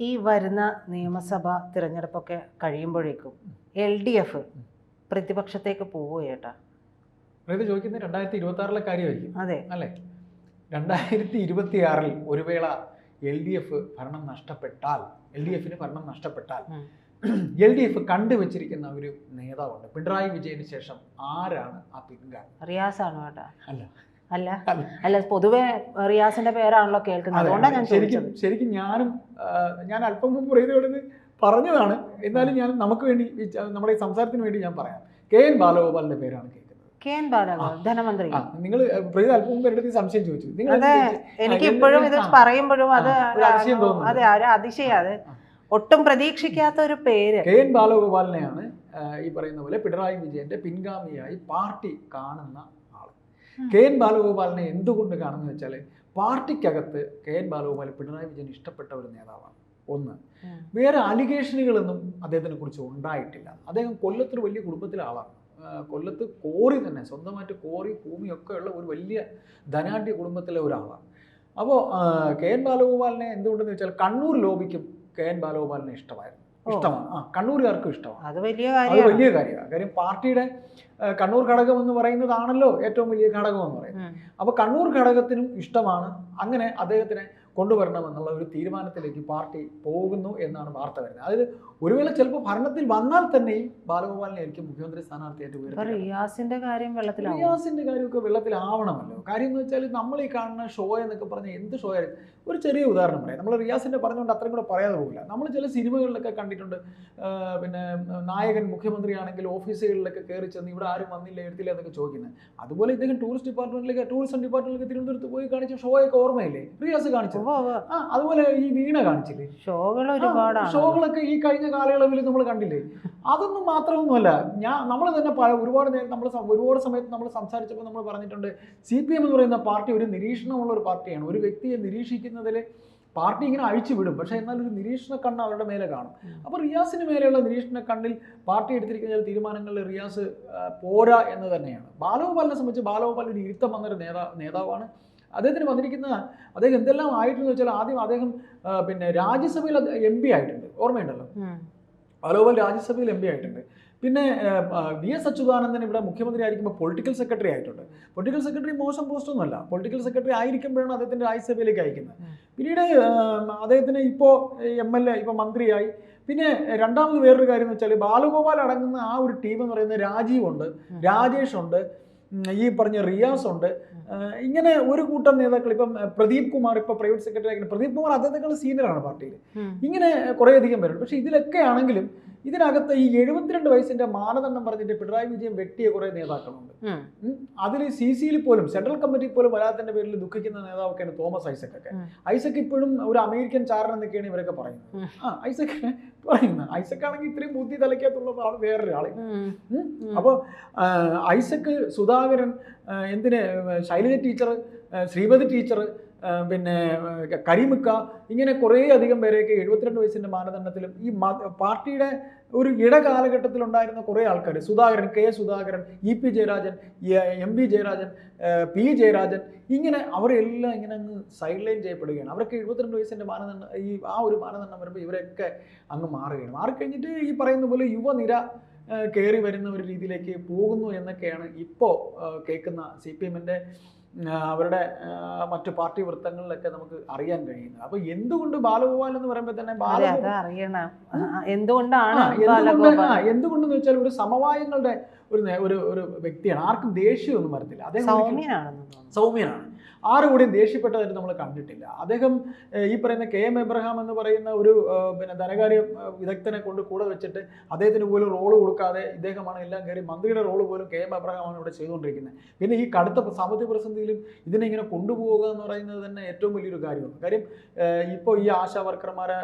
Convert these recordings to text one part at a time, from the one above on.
ഈ വരുന്ന നിയമസഭാ തിരഞ്ഞെടുപ്പൊക്കെ കഴിയുമ്പോഴേക്കും എൽ ഡി എഫ് പ്രതിപക്ഷത്തേക്ക് പോവുക ചേട്ടാ അതായത് ചോദിക്കുന്നത് രണ്ടായിരത്തി ഇരുപത്തി ആറിലെ കാര്യമായിരിക്കും. അതെ. അല്ലേ? രണ്ടായിരത്തി ഇരുപത്തി ആറിൽ ഒരു വേള എൽ ഡി എഫ് ഭരണം നഷ്ടപ്പെട്ടാൽ എൽ ഡി എഫിന് ഭരണം നഷ്ടപ്പെട്ടാൽ. എൽ ഡി എഫ് കണ്ടുവച്ചിരിക്കുന്ന ഒരു നേതാവുണ്ട്. പിണറായി വിജയന് ശേഷം ആരാണ് ആ പിൻഗാമി റിയാസാണ് കേട്ടോ അല്ല. അല്ല? അല്ല. പൊതുവെ റിയാസിന്റെ പേരാണല്ലോ കേൾക്കുന്നത്. അതുകൊണ്ടാണ് ഞാൻ ശരിക്കും ശരിക്കും ഞാനും ഞാൻ അല്പം മുമ്പ് പറയുന്നതോട് പറഞ്ഞതാണ്. എന്നാലും ഞാൻ നമുക്ക് വേണ്ടി നമ്മുടെ സംസാരത്തിന് വേണ്ടി ഞാൻ പറയാം. കെ എൻ ബാലഗോപാലിന്റെ പേരാണ് കേൾക്കുന്നത്. കെ എൻ ബാലഗോപാൽ ധനമന്ത്രി. നിങ്ങൾ പ്രീത അല്പം മുമ്പ് സംശയം ചോദിച്ചു. നിങ്ങൾ അതെ എനിക്ക് ഇപ്പോഴും ഇത് പറയുമ്പോഴും അത്. അതെ ഒരു അതിശയം അത് ഒട്ടും പ്രതീക്ഷിക്കാത്ത ഒരു പേര്. കെ എൻ ബാലഗോപാലിനെയാണ് ഈ പറയുന്ന പോലെ പിണറായി വിജയന്റെ പിൻഗാമിയായി പാർട്ടി കാണുന്ന. കെ എൻ ബാലഗോപാലിനെ എന്തുകൊണ്ട് കാണുന്നത് വെച്ചാൽ പാർട്ടിക്കകത്ത് കെ എൻ ബാലഗോപാൽ പിണറായി വിജയൻ ഇഷ്ടപ്പെട്ട ഒരു നേതാവാണ്. ഒന്ന്. വേറെ അലിഗേഷനുകളൊന്നും അദ്ദേഹത്തിനെ കുറിച്ച് ഉണ്ടായിട്ടില്ല. അദ്ദേഹം കൊല്ലത്തൊരു വലിയ കുടുംബത്തിലെ ആളാണ് കൊല്ലത്ത് കോറി തന്നെ സ്വന്തമായിട്ട് കോറി ഭൂമിയൊക്കെ ഉള്ള ഒരു വലിയ ധനാഢ്യ കുടുംബത്തിലെ ഒരാളാണ്. അപ്പോൾ കെ എൻ ബാലഗോപാലിനെ എന്തുകൊണ്ടെന്ന് വെച്ചാൽ കണ്ണൂർ ലോബിക്കും കെ എൻ ബാലഗോപാലിനെ ഇഷ്ടമായിരുന്നു. ഇഷ്ടമാണ്. ആ കണ്ണൂരുകാർക്കും ഇഷ്ടമാണ്. അത് വലിയ കാര്യമാണ്. വലിയ കാര്യമാണ്. കാര്യം പാർട്ടിയുടെ കണ്ണൂർ ഘടകം എന്ന് പറയുന്നതാണല്ലോ ഏറ്റവും വലിയ ഘടകം എന്ന് പറയുന്നത്. അപ്പോൾ കണ്ണൂർ ഘടകത്തിനും ഇഷ്ടമാണ്. അങ്ങനെ അദ്ദേഹത്തിനെ കൊണ്ടുവരണമെന്നുള്ള ഒരു തീരുമാനത്തിലേക്ക് പാർട്ടി പോകുന്നു എന്നാണ് വാർത്ത വരുന്നത്. അതായത് ഒരു വേള ചിലപ്പോൾ ഭരണത്തിൽ വന്നാൽ തന്നെയും ബാലഗോപാലിനെ ആയിരിക്കും മുഖ്യമന്ത്രി സ്ഥാനാർത്ഥിയായിട്ട് ഇപ്പൊ ഉയർത്തുക റിയാസിന്റെ കാര്യം വെള്ളത്തിൽ റിയാസിന്റെ കാര്യമൊക്കെ വെള്ളത്തിലാവണമല്ലോ. കാര്യം എന്ന് വെച്ചാൽ നമ്മൾ ഈ കാണുന്ന ഷോ എന്നൊക്കെ പറഞ്ഞ എന്ത് ഷോ ആയിരുന്നു ഒരു ചെറിയ ഉദാഹരണം പറയാം. നമ്മൾ റിയാസിന്റെ പറഞ്ഞുകൊണ്ട് അത്രയും കൂടെ പറയാതെ പോകില്ല. നമ്മൾ ചില സിനിമകളിലൊക്കെ കണ്ടിട്ടുണ്ട് പിന്നെ നായകൻ മുഖ്യമന്ത്രിയാണെങ്കിൽ ഓഫീസുകളിലൊക്കെ കയറി ചെന്ന് ഇവിടെ ആരും വന്നില്ല എടുത്തില്ല എന്നൊക്കെ ചോദിക്കുന്നത്. അതുപോലെ ഇദ്ദേഹം ടൂറിസ്റ്റ് ഡിപ്പാർട്ട്മെന്റിലേക്ക് ടൂറിസം ഡിപ്പാർട്ട്മെന്റിലേക്ക് തിരുവനന്തപുരത്ത് പോയി കാണിച്ച ഷോയൊക്കെ ഓർമ്മയില്ലേ? റിയാസ് കാണിച്ചത്. ഉവ്വ്. ആ അതുപോലെ ഈ വീണ കാണിച്ചില്ലേ? ഷോകൾ ഒരുപാട് ഷോകളൊക്കെ ഈ കഴിഞ്ഞ കാലയളവിൽ നമ്മൾ കണ്ടില്ലേ? അതൊന്നും മാത്രമൊന്നുമല്ല. ഞാൻ നമ്മൾ തന്നെ പല- ഒരുപാട് നേരം നമ്മൾ ഒരുപാട് സമയത്ത് നമ്മൾ സംസാരിച്ചപ്പോൾ നമ്മൾ പറഞ്ഞിട്ടുണ്ട് സി പി എം എന്ന് പറയുന്ന പാർട്ടി ഒരു നിരീക്ഷണമുള്ള ഒരു പാർട്ടിയാണ്. ഒരു വ്യക്തിയെ നിരീക്ഷിക്കുന്നതിൽ പാർട്ടി ഇങ്ങനെ അഴിച്ചു വിടും. പക്ഷേ എന്നാൽ ഒരു നിരീക്ഷണ കണ്ണ് അവരുടെ മേലെ കാണും. അപ്പോൾ റിയാസിന് മേലെയുള്ള നിരീക്ഷണ കണ്ണിൽ പാർട്ടി എടുത്തിരിക്കുന്ന ചില തീരുമാനങ്ങളിൽ റിയാസ് പോരാ എന്ന് തന്നെയാണ്. ബാലഗോപാലിനെ സംബന്ധിച്ച് ബാലഗോപാൽ ഒരു ഇരുത്തം വന്നൊരു നേതാ നേതാവാണ്. അദ്ദേഹത്തിന് വന്നിരിക്കുന്ന അദ്ദേഹം എന്തെല്ലാം ആയിട്ടെന്ന് വെച്ചാൽ ആദ്യം അദ്ദേഹം പിന്നെ രാജ്യസഭയിൽ എം പി ആയിട്ടുണ്ട്. ഓർമ്മയുണ്ടല്ലോ? അലോവൽ രാജ്യസഭയിൽ എം പി ആയിട്ടുണ്ട്. പിന്നെ വി എസ് അച്യുതാനന്ദൻ ഇവിടെ മുഖ്യമന്ത്രി ആയിരിക്കുമ്പോൾ പൊളിറ്റിക്കൽ സെക്രട്ടറി ആയിട്ടുണ്ട്. പൊളിറ്റിക്കൽ സെക്രട്ടറി മോശം പോസ്റ്റൊന്നുമല്ല പൊളിറ്റിക്കൽ സെക്രട്ടറി ആയിരിക്കുമ്പോഴാണ് അദ്ദേഹത്തിന്റെ രാജ്യസഭയിലേക്ക് അയക്കുന്നത്. പിന്നീട് അദ്ദേഹത്തിന് ഇപ്പോൾ എം എൽ എ ഇപ്പോൾ മന്ത്രിയായി. പിന്നെ രണ്ടാമത് വേറൊരു കാര്യം എന്ന് വെച്ചാൽ ബാലഗോപാൽ അടങ്ങുന്ന ആ ഒരു ടീം എന്ന് പറയുന്നത് രാജീവ് ഉണ്ട്. രാജേഷ് ഉണ്ട്. ഈ പറഞ്ഞ റിയാസ് ഉണ്ട്. ഇങ്ങനെ ഒരു കൂട്ടം നേതാക്കൾ ഇപ്പം പ്രദീപ് കുമാർ ഇപ്പൊ പ്രൈവറ്റ് സെക്രട്ടറി ആയിരിക്കും പ്രദീപ് കുമാർ അദ്ദേഹത്തെക്കാൾ സീനിയറാണ് പാർട്ടിയിൽ ഇങ്ങനെ ഇങ്ങനെ കുറേയധികം പേരുണ്ട്. പക്ഷെ ഇതിലൊക്കെ ആണെങ്കിലും ഇതിനകത്ത് ഈ എഴുപത്തിരണ്ട് വയസ്സിന്റെ മാനദണ്ഡം പറഞ്ഞിട്ട് പിണറായി വിജയൻ വെട്ടിയ കുറെ നേതാക്കളുണ്ട്. അതിൽ സി സിയിൽ പോലും സെൻട്രൽ കമ്മിറ്റി പോലും വരാത്തതിന്റെ പേരിൽ ദുഃഖിക്കുന്ന നേതാവൊക്കെയാണ് തോമസ് ഐസക് ഒക്കെ ഐസക് ഇപ്പോഴും ഒരു അമേരിക്കൻ ചാരൻ എന്നൊക്കെയാണ് ഇവരൊക്കെ പറയുന്നത്. ആ ഐസക് പറയുന്നത്. ഐസക് ആണെങ്കിൽ ഇത്രയും ബുദ്ധി തലയ്ക്കകത്തുള്ള ആൾ വേറൊരാളെ. അപ്പോൾ ഐസക് സുധാകരൻ എന്തിന് ശൈലജ ടീച്ചർ ശ്രീപതി ടീച്ചർ പിന്നെ കരിമുക്ക ഇങ്ങനെ കുറേ അധികം പേരെയൊക്കെ എഴുപത്തിരണ്ട് വയസ്സിന്റെ മാനദണ്ഡത്തിലും ഈ പാർട്ടിയുടെ ഒരു ഇടകാലഘട്ടത്തിലുണ്ടായിരുന്ന കുറേ ആൾക്കാർ Sudhakaran K Sudhakaran E P Jayarajan M P Jayarajan P Jayarajan ഇങ്ങനെ അവരെല്ലാം ഇങ്ങനെ അങ്ങ് സൈഡ് ലൈൻ ചെയ്യപ്പെടുകയാണ്. അവരൊക്കെ എഴുപത്തിരണ്ട് വയസ്സിന്റെ മാനദണ്ഡം ഈ ആ ഒരു മാനദണ്ഡം വരുമ്പോൾ ഇവരൊക്കെ അങ്ങ് മാറുകയാണ്. മാറിക്കഴിഞ്ഞിട്ട് ഈ പറയുന്ന പോലെ യുവനിര കയറി വരുന്ന ഒരു രീതിയിലേക്ക് പോകുന്നു എന്നൊക്കെയാണ് ഇപ്പോൾ കേൾക്കുന്ന സി പി എമ്മിന്റെ അവരുടെ മറ്റു പാർട്ടി വൃത്തങ്ങളിലൊക്കെ നമുക്ക് അറിയാൻ കഴിയുന്നത്. അപ്പൊ എന്തുകൊണ്ട് ബാലഗോപാൽ എന്ന് പറയുമ്പോൾ തന്നെ അറിയണം. എന്തുകൊണ്ടാണ് എന്തുകൊണ്ടെന്ന് വെച്ചാൽ ഒരു സമവായങ്ങളുടെ ഒരു ഒരു വ്യക്തിയാണ്. ആർക്കും ദേഷ്യമൊന്നും വരത്തില്ല. അദ്ദേഹം സൗമ്യനാണ്. ആരും കൂടിയും ദേഷ്യപ്പെട്ടതായിട്ട് നമ്മൾ കണ്ടിട്ടില്ല. അദ്ദേഹം ഈ പറയുന്ന കെ എം എബ്രഹാം എന്ന് പറയുന്ന ഒരു പിന്നെ ധനകാര്യ വിദഗ്ധനെ കൊണ്ട് കൂടെ വെച്ചിട്ട് അദ്ദേഹത്തിന് പോലും റോൾ കൊടുക്കാതെ ഇദ്ദേഹമാണ് എല്ലാം കയറി മന്ത്രിയുടെ റോൾ പോലും കെ എം എബ്രഹാമാണ് ഇവിടെ ചെയ്തുകൊണ്ടിരിക്കുന്നത്. പിന്നെ ഈ കടുത്ത സാമ്പത്തിക പ്രതിസന്ധിയിലും ഇതിനെ ഇങ്ങനെ കൊണ്ടുപോവുക എന്ന് പറയുന്നത് തന്നെ ഏറ്റവും വലിയൊരു കാര്യമാണ്. കാര്യം ഇപ്പോൾ ഈ ആശാ വർക്കർമാരെ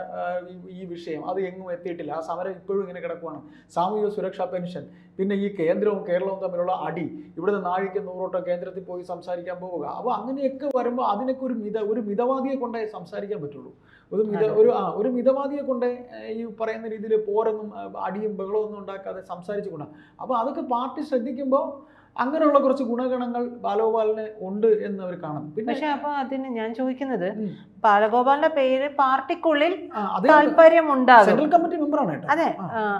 ഈ- വിഷയം അത് എങ്ങും എത്തിയിട്ടില്ല. ആ സമരം ഇപ്പോഴും ഇങ്ങനെ കിടക്കുവാണ്. സാമൂഹിക സുരക്ഷാ പെൻഷൻ പിന്നെ ഈ കേന്ദ്രവും കേരളവും തമ്മിലുള്ള അടി ഇവിടുന്ന് നാഴിക്ക് നൂറോട്ടോ കേന്ദ്രത്തിൽ പോയി സംസാരിക്കാൻ പോവുക. അപ്പോൾ അങ്ങനെയൊക്കെ വരുമ്പോൾ അതിനൊക്കെ ഒരു മിത ഒരു മിതവാദിയെ കൊണ്ടേ സംസാരിക്കാൻ പറ്റുള്ളൂ. ഒരു മിത ഒരു ആ ഒരു മിതവാദിയെ കൊണ്ടേ ഈ പറയുന്ന രീതിയിൽ പോരൊന്നും അടിയും ബഹളമൊന്നും ഉണ്ടാക്കാതെ സംസാരിച്ചു കൊണ്ടാണ് അപ്പോൾ അതൊക്കെ പാർട്ടി ശ്രദ്ധിക്കുമ്പോൾ അങ്ങനെയുള്ള കുറച്ച് ഗുണഗണങ്ങൾ ബാലഗോപാലിന് ഉണ്ട് എന്ന് അവർ കാണുന്നു. പിന്നെ പക്ഷെ അപ്പൊ അതിന് ഞാൻ ചോദിക്കുന്നത് ബാലഗോപാലിന്റെ പേര് പാർട്ടിക്കുള്ളിൽ താല്പര്യം സെൻട്രൽ കമ്മിറ്റി മെമ്പറാണ് അതെ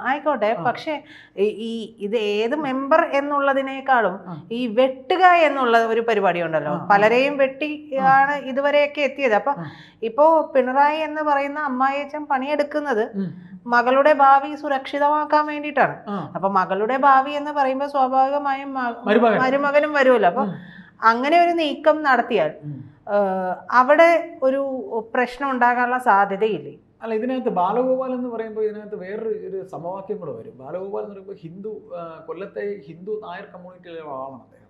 ആയിക്കോട്ടെ. പക്ഷെ ഈ- ഇത് ഏത് മെമ്പർ എന്നുള്ളതിനേക്കാളും ഈ വെട്ടുക എന്നുള്ള ഒരു പരിപാടി ഉണ്ടല്ലോ. പലരെയും വെട്ടി ആണ് ഇതുവരെയൊക്കെ എത്തിയത്. അപ്പൊ ഇപ്പോ പിണറായി എന്ന് പറയുന്ന അമ്മായിയച്ചൻ പണിയെടുക്കുന്നത്. മകളുടെ ഭാവി സുരക്ഷിതമാക്കാൻ വേണ്ടിയിട്ടാണ്. അപ്പൊ മകളുടെ ഭാവി എന്ന് പറയുമ്പോൾ സ്വാഭാവികമായും. മരുമകനും വരുമല്ലോ. അപ്പൊ അങ്ങനെ ഒരു നീക്കം നടത്തിയാൽ അവിടെ ഒരു പ്രശ്നം ഉണ്ടാകാനുള്ള സാധ്യതയില്ലേ? അല്ല ഇതിനകത്ത് ബാലഗോപാൽ എന്ന് പറയുമ്പോൾ ഇതിനകത്ത് വേറൊരു ഒരു സമവാക്യം കൂടെ വരും. ബാലഗോപാൽ എന്ന് പറയുമ്പോൾ ഹിന്ദു കൊല്ലത്തെ ഹിന്ദു നായർ കമ്മ്യൂണിറ്റിയിലെ ആളാണ് അദ്ദേഹം.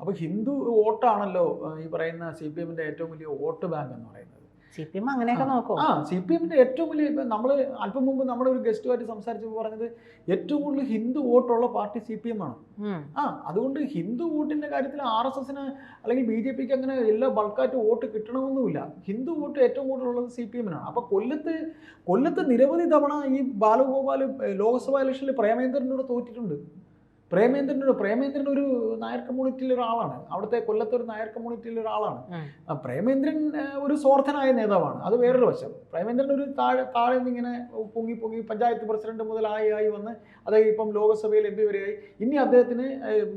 അപ്പൊ അപ്പോൾ ഹിന്ദു വോട്ടാണല്ലോ ഈ പറയുന്ന സി പി എമ്മിന്റെ ഏറ്റവും വലിയ വോട്ട് ബാങ്ക് എന്ന് പറയുന്നത്. സി പി എം അങ്ങനെയൊക്കെ നോക്കും ആ സി പി എമ്മിന്റെ ഏറ്റവും വലിയ ഇപ്പം നമ്മൾ അല്പം മുമ്പ് നമ്മുടെ ഒരു ഗസ്റ്റുമായിട്ട് സംസാരിച്ചപ്പോൾ പറഞ്ഞത് ഏറ്റവും കൂടുതൽ ഹിന്ദു വോട്ടുള്ള പാർട്ടി സി പി എം ആണ്. ആ അതുകൊണ്ട് ഹിന്ദു വോട്ടിന്റെ കാര്യത്തിൽ ആർ എസ് എസിന് അല്ലെങ്കിൽ ബി ജെ പിക്ക് അങ്ങനെ എല്ലാ ബൾക്കായിട്ട് വോട്ട് കിട്ടണമെന്നുമില്ല. ഹിന്ദു വോട്ട് ഏറ്റവും കൂടുതലുള്ളത് സി പി എമ്മിനാണ്. അപ്പൊ കൊല്ലത്ത് കൊല്ലത്ത് നിരവധി തവണ ഈ ബാലഗോപാൽ ലോക്സഭാ ഇലക്ഷനിൽ പ്രേമേന്ദ്രനോട് തോറ്റിട്ടുണ്ട്. പ്രേമേന്ദ്രനോട് പ്രേമേന്ദ്രൻ ഒരു നായർ കമ്മ്യൂണിറ്റിയിലെ ഒരാളാണ്. അവിടുത്തെ കൊല്ലത്തെ ഒരു നായർ കമ്മ്യൂണിറ്റിയിലെ ഒരാളാണ്. പ്രേമേന്ദ്രൻ ഒരു സ്വാർത്ഥനായ നേതാവാണ്. അത് വേറൊരു വശം. പ്രേമേന്ദ്രൻ ഒരു താഴെ താഴെ നിന്നിങ്ങനെ പൊങ്ങി പൊങ്ങി പഞ്ചായത്ത് പ്രസിഡന്റ് മുതലായി ആയി വന്ന് അദ്ദേഹം ഇപ്പം ലോകസഭയിൽ എം പി വരെയായി ഇനി അദ്ദേഹത്തിന്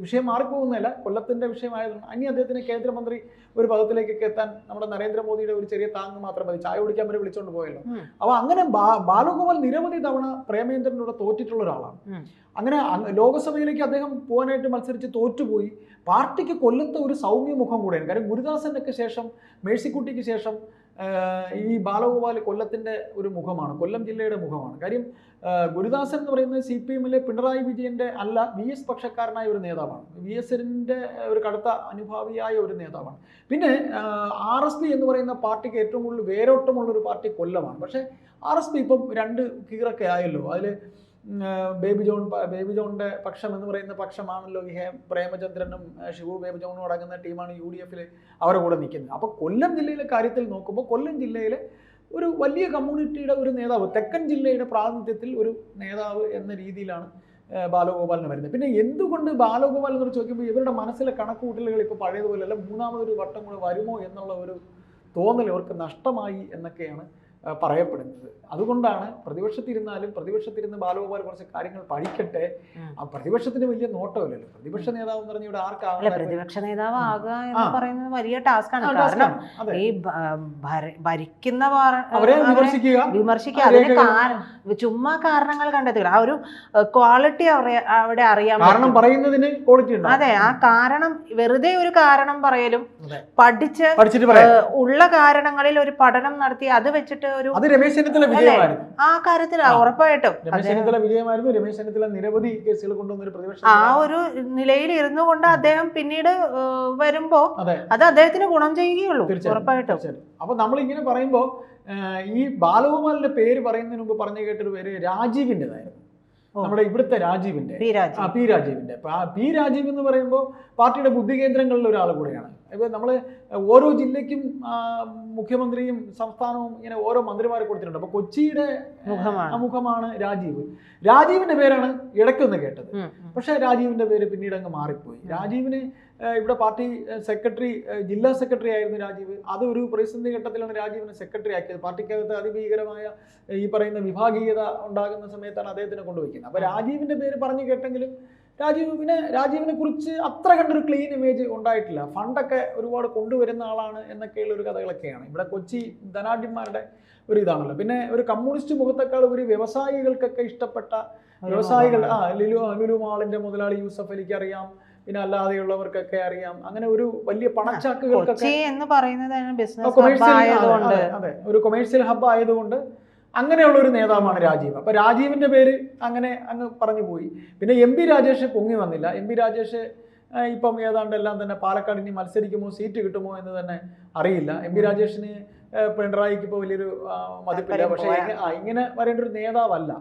വിഷയം മാറിപ്പോകുന്നതല്ല. കൊല്ലത്തിന്റെ വിഷയമായതുകൊണ്ട് ഇനി അദ്ദേഹത്തിന് കേന്ദ്രമന്ത്രി ഒരു പദത്തിലേക്കൊക്കെ എത്താൻ നമ്മുടെ നരേന്ദ്രമോദിയുടെ ഒരു ചെറിയ താങ്ങ് മാത്രം മതി. ചായ കുടിക്കാൻ വരെ വിളിച്ചുകൊണ്ട് പോയല്ലോ. അപ്പോൾ അപ്പൊ അങ്ങനെ ബാലഗോപാൽ നിരവധി തവണ പ്രേമേന്ദ്രനോട് തോറ്റിട്ടുള്ള ഒരാളാണ്. അങ്ങനെ അങ് ലോകസഭയിലേക്ക് അദ്ദേഹം പോകാനായിട്ട് മത്സരിച്ച് തോറ്റുപോയി. പാർട്ടിക്ക് കൊല്ലത്തെ ഒരു സൗമ്യ മുഖം കൂടെയാണ്. കാര്യം ഗുരുദാസനൊക്കെ ശേഷം മേഴ്സിക്കുട്ടിക്ക് ശേഷം ഈ ബാലഗോപാൽ കൊല്ലത്തിന്റെ ഒരു മുഖമാണ് കൊല്ലം ജില്ലയുടെ മുഖമാണ്. കാര്യം ഗുരുദാസൻ എന്ന് പറയുന്നത് സി പി എമ്മിലെ പിണറായി വിജയന്റെ അല്ല വി എസ് പക്ഷക്കാരനായ ഒരു നേതാവാണ്. വി എസിന്റെ ഒരു കടുത്ത അനുഭാവിയായ ഒരു നേതാവാണ്. പിന്നെ ആർ എസ് പി എന്ന് പറയുന്ന പാർട്ടിക്ക് ഏറ്റവും കൂടുതൽ വേരോട്ടമുള്ള ഒരു പാർട്ടി കൊല്ലമാണ്. പക്ഷേ ആർ എസ് പി ഇപ്പം രണ്ട് കീറൊക്കെ ആയല്ലോ. അതിൽ ബേബി ജോൺ ബേബി ജോണിന്റെ പക്ഷം എന്ന് പറയുന്ന പക്ഷമാണല്ലോ ഈ പ്രേമചന്ദ്രനും ശിവു ബേബി ജോണും അടങ്ങുന്ന ടീമാണ് യു ഡി എഫിൽ അവരുടെ കൂടെ നിൽക്കുന്നത്. അപ്പോൾ കൊല്ലം ജില്ലയിലെ കാര്യത്തിൽ നോക്കുമ്പോൾ കൊല്ലം ജില്ലയിലെ ഒരു വലിയ കമ്മ്യൂണിറ്റിയുടെ ഒരു നേതാവ് തെക്കൻ ജില്ലയുടെ പ്രാതിനിധ്യത്തിൽ ഒരു നേതാവ് എന്ന രീതിയിലാണ് ബാലഗോപാലിന് വരുന്നത്. പിന്നെ എന്തുകൊണ്ട് ബാലഗോപാൽ എന്ന് ചോദിക്കുമ്പോൾ ഇവരുടെ മനസ്സിലെ കണക്കുകൂട്ടലുകൾ ഇപ്പോൾ പഴയതുപോലെയല്ല മൂന്നാമതൊരു വട്ടം കൂടെ വരുമോ എന്നുള്ള ഒരു തോന്നൽ ഇവർക്ക് നഷ്ടമായി എന്നൊക്കെയാണ് പറയപ്പെടുന്നത്. അതുകൊണ്ടാണ് പ്രതിപക്ഷത്തിരുന്നാലും പ്രതിപക്ഷത്തിരുന്ന് ബാലഗോപാൽ കുറച്ച് കാര്യങ്ങൾ പഠിക്കട്ടെ. ആ പ്രതിപക്ഷത്തിന് വലിയ നോട്ടമില്ലല്ലോ. പ്രതിപക്ഷ നേതാവ് എന്ന് പറഞ്ഞ ഇവിടെ ആർക്കാവില്ല പ്രതിപക്ഷ നേതാവ് ആകുക എന്ന് പറയുന്നത് വലിയ ടാസ്ക്കാണ് കാരണം ഈ ഭരിക്കുന്ന വിമർശിക്കുക. അതിന് ചുമ്മാ കാരണങ്ങൾ കണ്ടെത്തുക ആ ഒരു ക്വാളിറ്റി അവിടെ അറിയാൻ കാരണം. പറയുന്നതിന് ക്വാളിറ്റി അതെ ആ കാരണം വെറുതെ ഒരു കാരണം പറയലും പഠിച്ച് ഉള്ള കാരണങ്ങളിൽ ഒരു പഠനം നടത്തി അത് വെച്ചിട്ട് ഒരു അത് രമേശ് ചെന്നിത്തല വിജയമായിരുന്നു ആ കാര്യത്തിൽ. ഉറപ്പായിട്ടും രമേശ് ചെന്നിത്തല വിജയമായിരുന്നു രമേശ് ചെന്നിത്തല നിരവധി കേസുകൾ കൊണ്ടുവന്ന ഒരു പ്രതിപക്ഷ ആ ഒരു നിലയിൽ ഇരുന്നു കൊണ്ട് അദ്ദേഹം പിന്നീട് വരുമ്പോ അത് അദ്ദേഹത്തിന് ഗുണം ചെയ്യുകയുള്ളൂ. ഉറപ്പായിട്ടും. അപ്പൊ നമ്മൾ ഇങ്ങനെ പറയുമ്പോൾ ഈ ബാലഗോപാലിന്റെ പേര് പറയുന്നതിന് മുമ്പ് പറഞ്ഞു കേട്ടൊരു പേര് രാജീവിന്റെതായിരുന്നു. നമ്മുടെ ഇവിടുത്തെ രാജീവിന്റെ ആ പി രാജീവിന്റെ. പി രാജീവ് എന്ന് പറയുമ്പോൾ പാർട്ടിയുടെ ബുദ്ധി കേന്ദ്രങ്ങളിൽ ഒരാൾ കൂടെയാണ്. ഇപ്പൊ നമ്മൾ ഓരോ ജില്ലയ്ക്കും മുഖ്യമന്ത്രിയും സംസ്ഥാനവും ഇങ്ങനെ ഓരോ മന്ത്രിമാരെ കൊടുത്തിട്ടുണ്ട്. അപ്പൊ കൊച്ചിയുടെ മുഖമാണ്. രാജീവ്. രാജീവിന്റെ പേരാണ് ഇടയ്ക്കൊന്ന് കേട്ടത്. ഉം. രാജീവിന്റെ പേര് പിന്നീട് അങ്ങ് മാറിപ്പോയി. രാജീവിന് ഇവിടെ പാർട്ടി സെക്രട്ടറി ജില്ലാ സെക്രട്ടറി ആയിരുന്നു രാജീവ്. അത് ഒരു പ്രതിസന്ധി ഘട്ടത്തിലാണ് രാജീവിനെ സെക്രട്ടറി ആക്കിയത്. പാർട്ടിക്കകത്ത് അതിഭീകരമായ ഈ പറയുന്ന വിഭാഗീയത ഉണ്ടാകുന്ന സമയത്താണ് അദ്ദേഹത്തിനെ കൊണ്ടുവയ്ക്കുന്നത്. അപ്പോൾ രാജീവിന്റെ പേര് പറഞ്ഞു കേട്ടെങ്കിലും രാജീവിനെ രാജീവിനെ കുറിച്ച് അത്ര കണ്ടൊരു ക്ലീൻ ഇമേജ് ഉണ്ടായിട്ടില്ല. ഫണ്ടൊക്കെ ഒരുപാട് കൊണ്ടുവരുന്ന ആളാണ് എന്നൊക്കെയുള്ള ഒരു കഥകളൊക്കെയാണ്. ഇവിടെ കൊച്ചി ധനാഢ്യന്മാരുടെ ഒരു ഇതാണല്ലോ. പിന്നെ ഒരു കമ്മ്യൂണിസ്റ്റ് മുഖത്തേക്കാൾ ഒരു വ്യവസായികൾക്കൊക്കെ ഇഷ്ടപ്പെട്ട വ്യവസായികൾ ആ. ലുലു ലുലു മാളിന്റെ മുതലാളി യൂസഫ് അലിക്ക് അറിയാം. പിന്നെ അല്ലാതെയുള്ളവർക്കൊക്കെ അറിയാം. അങ്ങനെ ഒരു വലിയ പണച്ചാക്കുകൾക്കൊക്കെ എന്ന് പറയുന്നത് അതെ, ഒരു കൊമേഴ്സ്യൽ ഹബ് ആയതുകൊണ്ട് അങ്ങനെയുള്ള ഒരു നേതാവാണ് രാജീവ്. അപ്പൊ രാജീവിന്റെ പേര് അങ്ങനെ അങ്ങ് പറഞ്ഞു പോയി. പിന്നെ എം പി രാജേഷ് പൊങ്ങി വന്നില്ല. എം പി രാജേഷ് ഇപ്പം ഏതാണ്ട് എല്ലാം തന്നെ പാലക്കാട് ഇനി മത്സരിക്കുമോ സീറ്റ് കിട്ടുമോ എന്ന് തന്നെ അറിയില്ല. എം പി രാജേഷിന് പിണറായിക്ക് ഇപ്പോൾ വലിയൊരു മതിപ്പില്ല. പക്ഷേ ആ, ഇങ്ങനെ വരേണ്ട ഒരു നേതാവല്ല.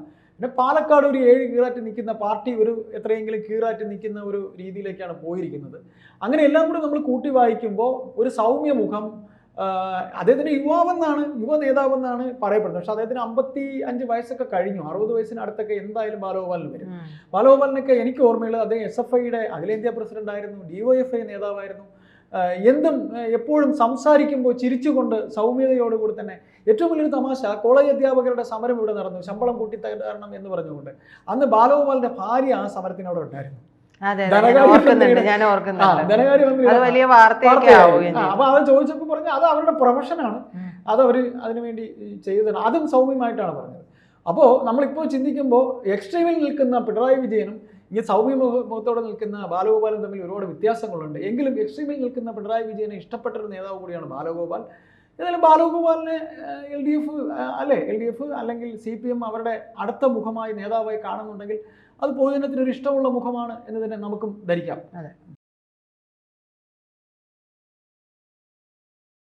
പിന്നെ പാലക്കാട് ഒരു ഏഴ് കീറാറ്റ് നിൽക്കുന്ന പാർട്ടി ഒരു എത്രയെങ്കിലും കീറാറ്റ് നിൽക്കുന്ന ഒരു രീതിയിലേക്കാണ് പോയിരിക്കുന്നത്. അങ്ങനെ എല്ലാം കൂടി നമ്മൾ കൂട്ടി വായിക്കുമ്പോൾ ഒരു സൗമ്യ മുഖം അദ്ദേഹത്തിന്റെ അദ്ദേഹത്തിന് യുവാവെന്നാണ് യുവ നേതാവെന്നാണ് പറയപ്പെടുന്നത്. പക്ഷെ അദ്ദേഹത്തിന് അമ്പത്തി അഞ്ച് വയസ്സൊക്കെ കഴിഞ്ഞു. അറുപത് വയസ്സിന് അടുത്തൊക്കെ എന്തായാലും ബാലഗോപാലിന് വരും. ബാലഗോപാലിനൊക്കെ എനിക്ക് ഓർമ്മയുള്ളത് അദ്ദേഹം എസ് എഫ് ഐയുടെ അഖിലേന്ത്യാ പ്രസിഡന്റ് ആയിരുന്നു എഫ് ഐ നേതാവായിരുന്നു. എന്തും എപ്പോഴും സംസാരിക്കുമ്പോൾ ചിരിച്ചുകൊണ്ട് സൗമ്യതയോടുകൂടി തന്നെ ഏറ്റവും വലിയൊരു തമാശ കോളേജ് അധ്യാപകരുടെ സമരം ഇവിടെ നടന്നു ശമ്പളം കൂട്ടി തരണം എന്ന് പറഞ്ഞുകൊണ്ട്. അന്ന് ബാലഗോപാലിന്റെ ഭാര്യ ആ സമരത്തിനോട് ഉണ്ടായിരുന്നു. അപ്പൊ അത് ചോദിച്ചപ്പോൾ പറഞ്ഞു അത് അവരുടെ പ്രൊഫഷനാണ്. അത് അവർ അതിനുവേണ്ടി ചെയ്തതാണ് അതും സൗമ്യമായിട്ടാണ് പറഞ്ഞത്. അപ്പോൾ നമ്മളിപ്പോൾ ചിന്തിക്കുമ്പോൾ എക്സ്ട്രീമിൽ നിൽക്കുന്ന പിണറായി വിജയനും ഇങ്ങനെ സൗമ്യ മുഖ- മുഖത്തോടെ നിൽക്കുന്ന ബാലഗോപാലും തമ്മിൽ ഒരുപാട് വ്യത്യാസങ്ങളുണ്ട്. എങ്കിലും എക്സ്ട്രീമിൽ നിൽക്കുന്ന പിണറായി വിജയനെ ഇഷ്ടപ്പെട്ട ഒരു നേതാവ് കൂടിയാണ് ബാലഗോപാൽ. എന്നാലും ബാലഗോപാലിനെ എൽ ഡി എഫ് അല്ലെ എൽ ഡി എഫ് അല്ലെങ്കിൽ സി പി എം അവരുടെ അടുത്ത മുഖമായി നേതാവായി കാണുന്നുണ്ടെങ്കിൽ അത് പൊതുജനത്തിനൊരു ഇഷ്ടമുള്ള മുഖമാണ് എന്ന് തന്നെ നമുക്കും ധരിക്കാം.